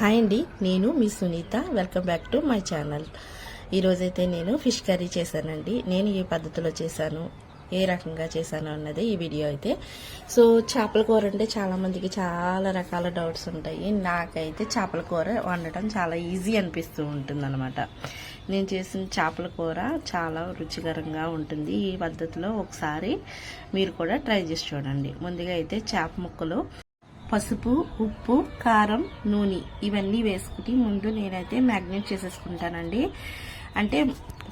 Hi అండి నేను మీ Sunitha. Welcome back to my channel ఈరోజైతే నేను ఫిష్ కర్రీ చేశానండి. నేను ఏ పద్ధతిలో చేశాను ఏ రకంగా చేశాను అన్నది ఈ వీడియో అయితే. సో చేపల కూర అంటే చాలామందికి చాలా రకాల డౌట్స్ ఉంటాయి. నాకైతే చేపల కూర వండటం చాలా ఈజీ అనిపిస్తూ ఉంటుందన్నమాట. నేను చేసిన చేపల కూర చాలా రుచికరంగా ఉంటుంది. ఈ పద్ధతిలో ఒకసారి మీరు కూడా ట్రై చేసి చూడండి. ముందుగా అయితే చేప ముక్కలు పసుపు ఉప్పు కారం నూనె ఇవన్నీ వేసుకుని ముందు నేనైతే మ్యాగ్నేట్ చేసేసుకుంటానండి. అంటే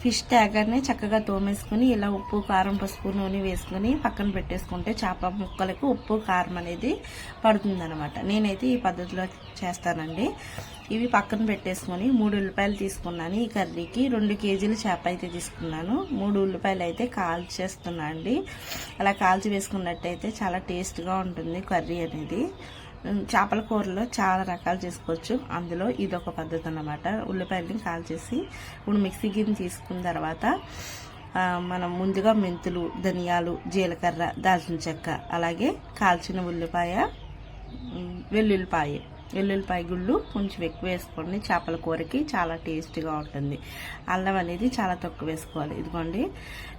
ఫిష్ ట్యాగర్ని చక్కగా తోమేసుకుని ఇలా ఉప్పు కారం పసుపు నూనె వేసుకుని పక్కన పెట్టేసుకుంటే చేప ముక్కలకు ఉప్పు కారం అనేది పడుతుందన్నమాట. నేనైతే ఈ పద్ధతిలో చేస్తానండి. ఇవి పక్కన పెట్టేసుకొని మూడు ఉల్లిపాయలు తీసుకున్నాను. ఈ కర్రీకి రెండు కేజీలు చేప అయితే తీసుకున్నాను. మూడు ఉల్లిపాయలు అయితే కాల్చేస్తున్నా అండి. అలా కాల్చి వేసుకున్నట్టయితే చాలా టేస్ట్గా ఉంటుంది కర్రీ అనేది. చేపల కూరలో చాలా రకాలు చేసుకోవచ్చు. అందులో ఇదొక పద్ధతి అన్నమాట. ఉల్లిపాయలని కాల్చేసి ఇప్పుడు మిక్సీ గిన్నె తీసుకున్న తర్వాత మనం ముందుగా మెంతులు ధనియాలు జీలకర్ర దాల్చిన చెక్క అలాగే కాల్చిన ఉల్లిపాయ వెల్లుల్లిపాయ వెల్లుల్లిపాయ గుళ్ళు కొంచెం ఎక్కువ వేసుకోండి. చేపల కూరకి చాలా టేస్టీగా ఉంటుంది. అల్లం అనేది చాలా తక్కువ వేసుకోవాలి. ఇదిగోండి.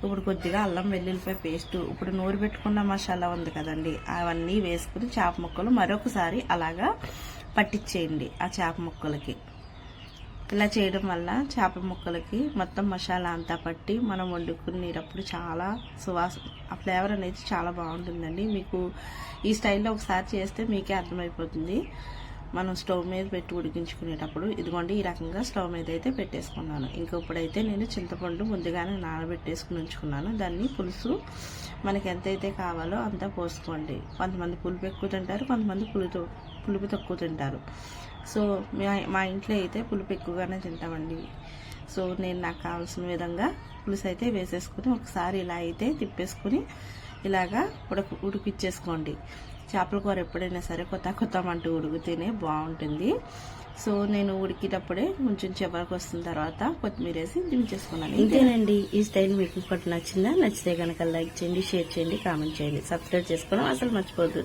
ఇప్పుడు కొద్దిగా అల్లం వెల్లుల్లిపాయ పేస్ట్. ఇప్పుడు నూరు పెట్టుకున్న మసాలా ఉంది కదండి. అవన్నీ వేసుకుని చేప ముక్కలు మరొకసారి అలాగా పట్టించేయండి ఆ చేప ముక్కలకి. ఇలా చేయడం వల్ల చేప ముక్కలకి మొత్తం మసాలా అంతా పట్టి మనం వండుకునేటప్పుడు చాలా సువాస ఆ ఫ్లేవర్ అనేది చాలా బాగుంటుందండి. మీకు ఈ స్టైల్లో ఒకసారి చేస్తే మీకే అర్థమైపోతుంది. మనం స్టవ్ మీద పెట్టి ఉడికించుకునేటప్పుడు ఇదిగోండి ఈ రకంగా స్టవ్ మీద అయితే పెట్టేసుకున్నాను. ఇంకా ఇప్పుడైతే నేను చింతపండు ముందుగానే నానబెట్టేసుకుని ఉంచుకున్నాను. దాన్ని పులుసు మనకి ఎంతైతే కావాలో అంతా పోసుకోండి. కొంతమంది పులుపు ఎక్కువ తింటారు కొంతమంది పులుపు పులుపు తక్కువ తింటారు. సో మా- మా ఇంట్లో అయితే పులుపు ఎక్కువగానే తింటామండి. సో నేను నాకు కావాల్సిన విధంగా పులుసు అయితే వేసేసుకుని ఒకసారి ఇలా అయితే తిప్పేసుకుని ఇలాగా ఉడక ఉడికిచ్చేసుకోండి. చేపల కూర ఎప్పుడైనా సరే కొత్త కొత్త అంటూ ఉడికితేనే బాగుంటుంది. సో నేను ఉడికేటప్పుడే కొంచెం చివరికి వస్తున్న తర్వాత కొత్తిమీర వేసి దించేసుకున్నాను ఇంతేనండి. ఈ స్టైల్ మీకు ఇంకోటి నచ్చిందా? నచ్చితే కనుక లైక్ చేయండి షేర్ చేయండి కామెంట్ చేయండి. సబ్స్క్రైబ్ చేసుకోవడం అసలు మర్చిపోద్దు